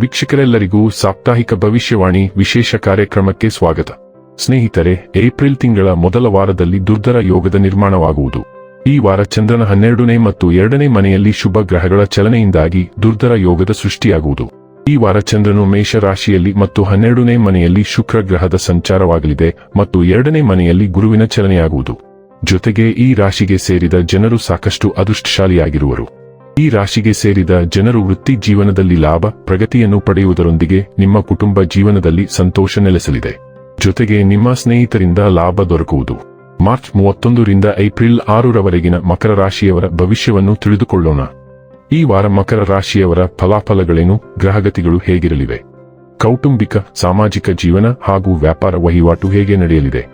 ವೀಕ್ಷಕರೆಲ್ಲರಿಗೂ ಸಾಪ್ತಾಹಿಕ ಭವಿಷ್ಯವಾಣಿ ವಿಶೇಷ ಕಾರ್ಯಕ್ರಮಕ್ಕೆ ಸ್ವಾಗತ. ಸ್ನೇಹಿತರೆ, ಏಪ್ರಿಲ್ ತಿಂಗಳ ಮೊದಲ ವಾರದಲ್ಲಿ ದುರ್ಧರ ಯೋಗದ ನಿರ್ಮಾಣವಾಗುವುದು. ಈ ವಾರ ಚಂದ್ರನ ಹನ್ನೆರಡನೇ ಮತ್ತು ಎರಡನೇ ಮನೆಯಲ್ಲಿ ಶುಭ ಗ್ರಹಗಳ ಚಲನೆಯಿಂದಾಗಿ ದುರ್ಧರ ಯೋಗದ ಸೃಷ್ಟಿಯಾಗುವುದು. ಈ ವಾರ ಚಂದ್ರನು ಮೇಷ ರಾಶಿಯಲ್ಲಿ ಮತ್ತು ಹನ್ನೆರಡನೇ ಮನೆಯಲ್ಲಿ ಶುಕ್ರ ಗ್ರಹದ ಸಂಚಾರವಾಗಲಿದೆ ಮತ್ತು ಎರಡನೇ ಮನೆಯಲ್ಲಿ ಗುರುವಿನ ಚಲನೆಯಾಗುವುದು. ಜೊತೆಗೆ ಈ ರಾಶಿಗೆ ಸೇರಿದ ಜನರು ಸಾಕಷ್ಟು ಅದೃಷ್ಟಶಾಲಿಯಾಗಿರುವರು. ಈ ರಾಶಿಗೆ ಸೇರಿದ ಜನರು ವೃತ್ತಿ ಜೀವನದಲ್ಲಿ ಲಾಭ, ಪ್ರಗತಿಯನ್ನು ಪಡೆಯುವುದರೊಂದಿಗೆ ನಿಮ್ಮ ಕುಟುಂಬ ಜೀವನದಲ್ಲಿ ಸಂತೋಷ ನೆಲೆಸಲಿದೆ. ಜೊತೆಗೆ ನಿಮ್ಮ ಸ್ನೇಹಿತರಿಂದ ಲಾಭ ದೊರಕುವುದು. ಮಾರ್ಚ್ ಮೂವತ್ತೊಂದರಿಂದ ಏಪ್ರಿಲ್ ಆರರವರೆಗಿನ ಮಕರ ರಾಶಿಯವರ ಭವಿಷ್ಯವನ್ನು ತಿಳಿದುಕೊಳ್ಳೋಣ. ಈ ವಾರ ಮಕರ ರಾಶಿಯವರ ಫಲಾಫಲಗಳೇನು, ಗ್ರಹಗತಿಗಳು ಹೇಗಿರಲಿವೆ? ಕೌಟುಂಬಿಕ, ಸಾಮಾಜಿಕ ಜೀವನ ಹಾಗೂ ವ್ಯಾಪಾರ ವಹಿವಾಟು ಹೇಗೆ ನಡೆಯಲಿದೆ?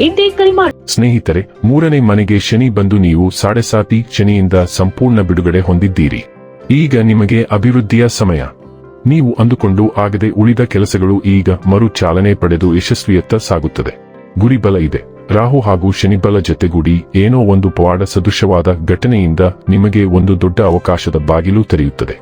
ಎಂದೇ ಸ್ನೇಹಿತರೆ, ಮೂರನೇ ಮನೆಗೆ ಶನಿ ಬಂದು ನೀವು ಸಾಡೆ ಸಾತಿ ಶನಿಯಿಂದ ಸಂಪೂರ್ಣ ಬಿಡುಗಡೆ ಹೊಂದಿದ್ದೀರಿ. ಈಗ ನಿಮಗೆ ಅಭಿವೃದ್ಧಿಯ ಸಮಯ. ನೀವು ಅಂದುಕೊಂಡು ಆಗದೆ ಉಳಿದ ಕೆಲಸಗಳು ಈಗ ಮರು ಚಾಲನೆ ಪಡೆದು ಯಶಸ್ವಿಯತ್ತ ಸಾಗುತ್ತದೆ. ಗುರಿಬಲ ಇದೆ. ರಾಹು ಹಾಗೂ ಶನಿಬಲ ಜೊತೆಗೂಡಿ ಏನೋ ಒಂದು ಪವಾಡ ಸದೃಶವಾದ ಘಟನೆಯಿಂದ ನಿಮಗೆ ಒಂದು ದೊಡ್ಡ ಅವಕಾಶದ ಬಾಗಿಲು ತೆರೆಯುತ್ತದೆ.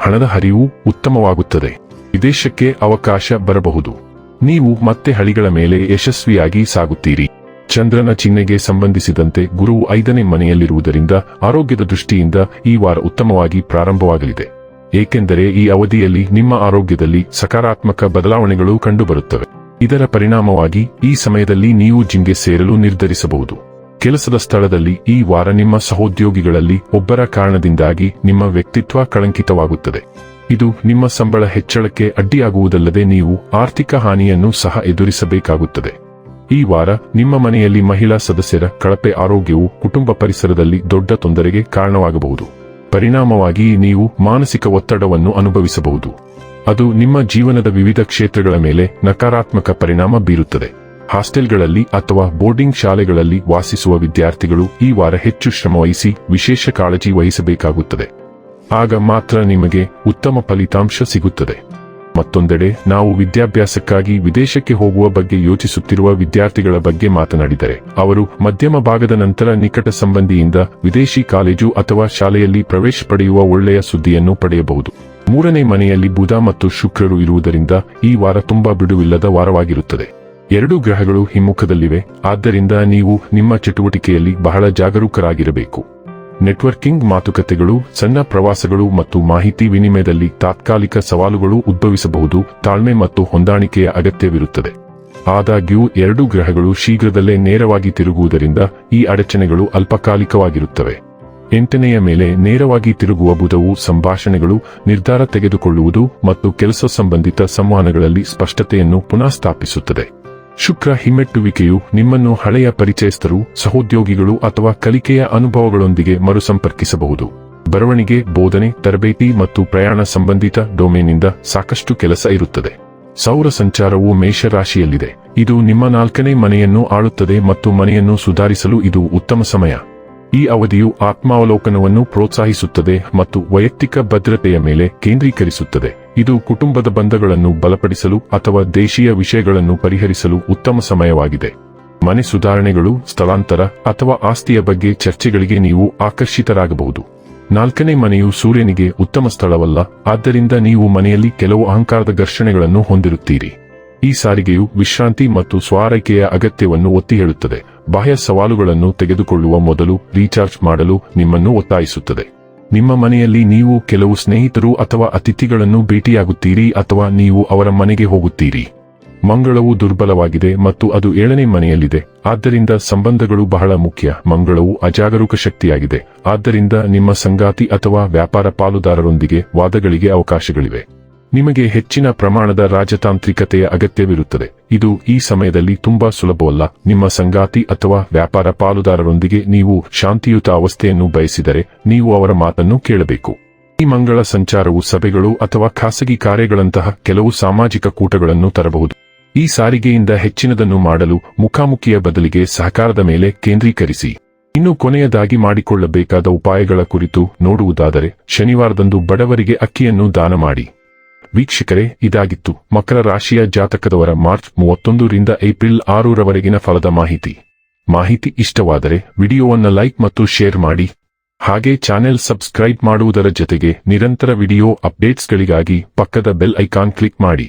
ಹಣದ ಹರಿವು ಉತ್ತಮವಾಗುತ್ತದೆ. ವಿದೇಶಕ್ಕೆ ಅವಕಾಶ ಬರಬಹುದು. ನೀವು ಮತ್ತೆ ಹಳಿಗಳ ಮೇಲೆ ಯಶಸ್ವಿಯಾಗಿ ಸಾಗುತ್ತೀರಿ. ಚಂದ್ರನ ಚಿಹ್ನೆಗೆ ಸಂಬಂಧಿಸಿದಂತೆ ಗುರುವು ಐದನೇ ಮನೆಯಲ್ಲಿರುವುದರಿಂದ ಆರೋಗ್ಯದ ದೃಷ್ಟಿಯಿಂದ ಈ ವಾರ ಉತ್ತಮವಾಗಿ ಪ್ರಾರಂಭವಾಗಲಿದೆ. ಏಕೆಂದರೆ ಈ ಅವಧಿಯಲ್ಲಿ ನಿಮ್ಮ ಆರೋಗ್ಯದಲ್ಲಿ ಸಕಾರಾತ್ಮಕ ಬದಲಾವಣೆಗಳು ಕಂಡುಬರುತ್ತವೆ. ಇದರ ಪರಿಣಾಮವಾಗಿ ಈ ಸಮಯದಲ್ಲಿ ನೀವು ಜಿಮ್ಗೆ ಸೇರಲು ನಿರ್ಧರಿಸಬಹುದು. ಕೆಲಸದ ಸ್ಥಳದಲ್ಲಿ ಈ ವಾರ ನಿಮ್ಮ ಸಹೋದ್ಯೋಗಿಗಳಲ್ಲಿ ಒಬ್ಬರ ಕಾರಣದಿಂದಾಗಿ ನಿಮ್ಮ ವ್ಯಕ್ತಿತ್ವ ಕಳಂಕಿತವಾಗುತ್ತದೆ. ಇದು ನಿಮ್ಮ ಸಂಬಳ ಹೆಚ್ಚಳಕ್ಕೆ ಅಡ್ಡಿಯಾಗುವುದಲ್ಲದೆ ನೀವು ಆರ್ಥಿಕ ಹಾನಿಯನ್ನು ಸಹ ಎದುರಿಸಬೇಕಾಗುತ್ತದೆ. ಈ ವಾರ ನಿಮ್ಮ ಮನೆಯಲ್ಲಿ ಮಹಿಳಾ ಸದಸ್ಯರ ಕಳಪೆ ಆರೋಗ್ಯವು ಕುಟುಂಬ ಪರಿಸರದಲ್ಲಿ ದೊಡ್ಡ ತೊಂದರೆಗೆ ಕಾರಣವಾಗಬಹುದು. ಪರಿಣಾಮವಾಗಿ ನೀವು ಮಾನಸಿಕ ಒತ್ತಡವನ್ನು ಅನುಭವಿಸಬಹುದು. ಅದು ನಿಮ್ಮ ಜೀವನದ ವಿವಿಧ ಕ್ಷೇತ್ರಗಳ ಮೇಲೆ ನಕಾರಾತ್ಮಕ ಪರಿಣಾಮ ಬೀರುತ್ತದೆ. ಹಾಸ್ಟೆಲ್ಗಳಲ್ಲಿ ಅಥವಾ ಬೋರ್ಡಿಂಗ್ ಶಾಲೆಗಳಲ್ಲಿ ವಾಸಿಸುವ ವಿದ್ಯಾರ್ಥಿಗಳು ಈ ವಾರ ಹೆಚ್ಚು ಶ್ರಮವಹಿಸಿ ವಿಶೇಷ ಕಾಳಜಿ ವಹಿಸಬೇಕಾಗುತ್ತದೆ. ಆಗ ಮಾತ್ರ ನಿಮಗೆ ಉತ್ತಮ ಫಲಿತಾಂಶ ಸಿಗುತ್ತದೆ. ಮತ್ತೊಂದೆಡೆ, ನಾವು ವಿದ್ಯಾಭ್ಯಾಸಕ್ಕಾಗಿ ವಿದೇಶಕ್ಕೆ ಹೋಗುವ ಬಗ್ಗೆ ಯೋಚಿಸುತ್ತಿರುವ ವಿದ್ಯಾರ್ಥಿಗಳ ಬಗ್ಗೆ ಮಾತನಾಡಿದರೆ, ಅವರು ಮಧ್ಯಮ ಭಾಗದ ನಂತರ ನಿಕಟ ಸಂಬಂಧಿಯಿಂದ ವಿದೇಶಿ ಕಾಲೇಜು ಅಥವಾ ಶಾಲೆಯಲ್ಲಿ ಪ್ರವೇಶ ಪಡೆಯುವ ಒಳ್ಳೆಯ ಸುದ್ದಿಯನ್ನು ಪಡೆಯಬಹುದು. ಮೂರನೇ ಮನೆಯಲ್ಲಿ ಬುಧ ಮತ್ತು ಶುಕ್ರರು ಇರುವುದರಿಂದ ಈ ವಾರ ತುಂಬಾ ಬಿಡುವಿಲ್ಲದ ವಾರವಾಗಿರುತ್ತದೆ. ಎರಡು ಗ್ರಹಗಳು ಹಿಮ್ಮುಖದಲ್ಲಿವೆ, ಆದ್ದರಿಂದ ನೀವು ನಿಮ್ಮ ಚಟುವಟಿಕೆಯಲ್ಲಿ ಬಹಳ ಜಾಗರೂಕರಾಗಿರಬೇಕು. ನೆಟ್ವರ್ಕಿಂಗ್ ಮಾತುಕತೆಗಳು, ಸಣ್ಣ ಪ್ರವಾಸಗಳು ಮತ್ತು ಮಾಹಿತಿ ವಿನಿಮಯದಲ್ಲಿ ತಾತ್ಕಾಲಿಕ ಸವಾಲುಗಳು ಉದ್ಭವಿಸಬಹುದು, ತಾಳ್ಮೆ ಮತ್ತು ಹೊಂದಾಣಿಕೆಯ ಅಗತ್ಯವಿರುತ್ತದೆ. ಆದಾಗ್ಯೂ, ಎರಡು ಗ್ರಹಗಳು ಶೀಘ್ರದಲ್ಲೇ ನೇರವಾಗಿ ತಿರುಗುವುದರಿಂದ ಈ ಅಡಚಣೆಗಳು ಅಲ್ಪಕಾಲಿಕವಾಗಿರುತ್ತವೆ. ಎಂಟನೆಯ ಮೇಲೆ ನೇರವಾಗಿ ತಿರುಗುವ ಬುಧವು ಸಂಭಾಷಣೆಗಳು, ನಿರ್ಧಾರ ತೆಗೆದುಕೊಳ್ಳುವುದು ಮತ್ತು ಕೆಲಸ ಸಂಬಂಧಿತ ಸಂವಹನಗಳಲ್ಲಿ ಸ್ಪಷ್ಟತೆಯನ್ನು ಪುನಃ ಸ್ಥಾಪಿಸುತ್ತದೆ ಶುಕ್ರ ಹಿಮ್ಮೆಟ್ಟುವಿಕೆಯು ನಿಮ್ಮನ್ನು ಹಳೆಯ ಪರಿಚಯಸ್ಥರು, ಸಹೋದ್ಯೋಗಿಗಳು ಅಥವಾ ಕಲಿಕೆಯ ಅನುಭವಗಳೊಂದಿಗೆ ಮರುಸಂಪರ್ಕಿಸಬಹುದು. ಬರವಣಿಗೆ, ಬೋಧನೆ, ತರಬೇತಿ ಮತ್ತು ಪ್ರಯಾಣ ಸಂಬಂಧಿತ ಡೊಮೇನ್ನಿಂದ ಸಾಕಷ್ಟು ಕೆಲಸ ಇರುತ್ತದೆ. ಸೌರ ಸಂಚಾರವು ಮೇಷರಾಶಿಯಲ್ಲಿದೆ. ಇದು ನಿಮ್ಮ ನಾಲ್ಕನೇ ಮನೆಯನ್ನು ಆಳುತ್ತದೆ ಮತ್ತು ಮನೆಯನ್ನು ಸುಧಾರಿಸಲು ಇದು ಉತ್ತಮ ಸಮಯ. ಈ ಅವಧಿಯು ಆತ್ಮಾವಲೋಕನವನ್ನು ಪ್ರೋತ್ಸಾಹಿಸುತ್ತದೆ ಮತ್ತು ವೈಯಕ್ತಿಕ ಭದ್ರತೆಯ ಮೇಲೆ ಕೇಂದ್ರೀಕರಿಸುತ್ತದೆ. ಇದು ಕುಟುಂಬದ ಬಂಧಗಳನ್ನು ಬಲಪಡಿಸಲು ಅಥವಾ ದೇಶೀಯ ವಿಷಯಗಳನ್ನು ಪರಿಹರಿಸಲು ಉತ್ತಮ ಸಮಯವಾಗಿದೆ. ಮನೆ ಸುಧಾರಣೆಗಳು, ಸ್ಥಳಾಂತರ ಅಥವಾ ಆಸ್ತಿಯ ಬಗ್ಗೆ ಚರ್ಚೆಗಳಿಗೆ ನೀವು ಆಕರ್ಷಿತರಾಗಬಹುದು. ನಾಲ್ಕನೇ ಮನೆಯು ಸೂರ್ಯನಿಗೆ ಉತ್ತಮ ಸ್ಥಳವಲ್ಲ, ಆದ್ದರಿಂದ ನೀವು ಮನೆಯಲ್ಲಿ ಕೆಲವು ಅಹಂಕಾರದ ಘರ್ಷಣೆಗಳನ್ನು ಹೊಂದಿರುತ್ತೀರಿ. ಈ ಸಾರಿಗೆಯು ವಿಶ್ರಾಂತಿ ಮತ್ತು ಸ್ವಾರೈಕೆಯ ಅಗತ್ಯವನ್ನು ಒತ್ತಿ ಹೇಳುತ್ತದೆ. ಬಾಹ್ಯ ಸವಾಲುಗಳನ್ನು ತೆಗೆದುಕೊಳ್ಳುವ ಮೊದಲು ರೀಚಾರ್ಜ್ ಮಾಡಲು ನಿಮ್ಮನ್ನು ಒತ್ತಾಯಿಸುತ್ತದೆ. ನಿಮ್ಮ ಮನೆಯಲ್ಲಿ ನೀವು ಕೆಲವು ಸ್ನೇಹಿತರು ಅಥವಾ ಅತಿಥಿಗಳನ್ನು ಭೇಟಿಯಾಗುತ್ತೀರಿ ಅಥವಾ ನೀವು ಅವರ ಮನೆಗೆ ಹೋಗುತ್ತೀರಿ. ಮಂಗಳವು ದುರ್ಬಲವಾಗಿದೆ ಮತ್ತು ಅದು ಏಳನೇ ಮನೆಯಲ್ಲಿದೆ. ಆದ್ದರಿಂದ ಸಂಬಂಧಗಳು ಬಹಳ ಮುಖ್ಯ. ಮಂಗಳವು ಅಜಾಗರೂಕ ಶಕ್ತಿಯಾಗಿದೆ. ಆದ್ದರಿಂದ ನಿಮ್ಮ ಸಂಗಾತಿ ಅಥವಾ ವ್ಯಾಪಾರ ಪಾಲುದಾರರೊಂದಿಗೆ ವಾದಗಳಿಗೆ ಅವಕಾಶಗಳಿವೆ. ನಿಮಗೆ ಹೆಚ್ಚಿನ ಪ್ರಮಾಣದ ರಾಜತಾಂತ್ರಿಕತೆಯ ಅಗತ್ಯವಿರುತ್ತದೆ. ಇದು ಈ ಸಮಯದಲ್ಲಿ ತುಂಬಾ ಸುಲಭವಲ್ಲ. ನಿಮ್ಮ ಸಂಗಾತಿ ಅಥವಾ ವ್ಯಾಪಾರ ಪಾಲುದಾರರೊಂದಿಗೆ ನೀವು ಶಾಂತಿಯುತ ಅವಸ್ಥೆಯನ್ನು ಬಯಸಿದರೆ ನೀವು ಅವರ ಮಾತನ್ನು ಕೇಳಬೇಕು. ಈ ಮಂಗಳ ಸಂಚಾರವು ಸಭೆಗಳು ಅಥವಾ ಖಾಸಗಿ ಕಾರ್ಯಗಳಂತಹ ಕೆಲವು ಸಾಮಾಜಿಕ ಕೂಟಗಳನ್ನು ತರಬಹುದು. ಈ ಸಾರಿಗೆಯಿಂದ ಹೆಚ್ಚಿನದನ್ನು ಮಾಡಲು ಮುಖಾಮುಖಿಯ ಬದಲಿಗೆ ಸಹಕಾರದ ಮೇಲೆ ಕೇಂದ್ರೀಕರಿಸಿ. ಇನ್ನು ಕೊನೆಯದಾಗಿ ಮಾಡಿಕೊಳ್ಳಬೇಕಾದ ಉಪಾಯಗಳ ಕುರಿತು ನೋಡುವುದಾದರೆ, ಶನಿವಾರದಂದು ಬಡವರಿಗೆ ಅಕ್ಕಿಯನ್ನು ದಾನ ಮಾಡಿ. ವೀಕ್ಷಕರೇ, ಇದಾಗಿತ್ತು ಮಕರ ರಾಶಿಯ ಜಾತಕದವರ ಮಾರ್ಚ್ ಮೂವತ್ತೊಂದರಿಂದ ಏಪ್ರಿಲ್ ಆರೂರವರೆಗಿನ ಫಲದ ಮಾಹಿತಿ. ಮಾಹಿತಿ ಇಷ್ಟವಾದರೆ ವಿಡಿಯೋವನ್ನು ಲೈಕ್ ಮತ್ತು ಶೇರ್ ಮಾಡಿ. ಹಾಗೆ ಚಾನೆಲ್ ಸಬ್ಸ್ಕ್ರೈಬ್ ಮಾಡುವುದರ ಜೊತೆಗೆ ನಿರಂತರ ವಿಡಿಯೋ ಅಪ್ಡೇಟ್ಸ್ಗಳಿಗಾಗಿ ಪಕ್ಕದ ಬೆಲ್ ಐಕಾನ್ ಕ್ಲಿಕ್ ಮಾಡಿ.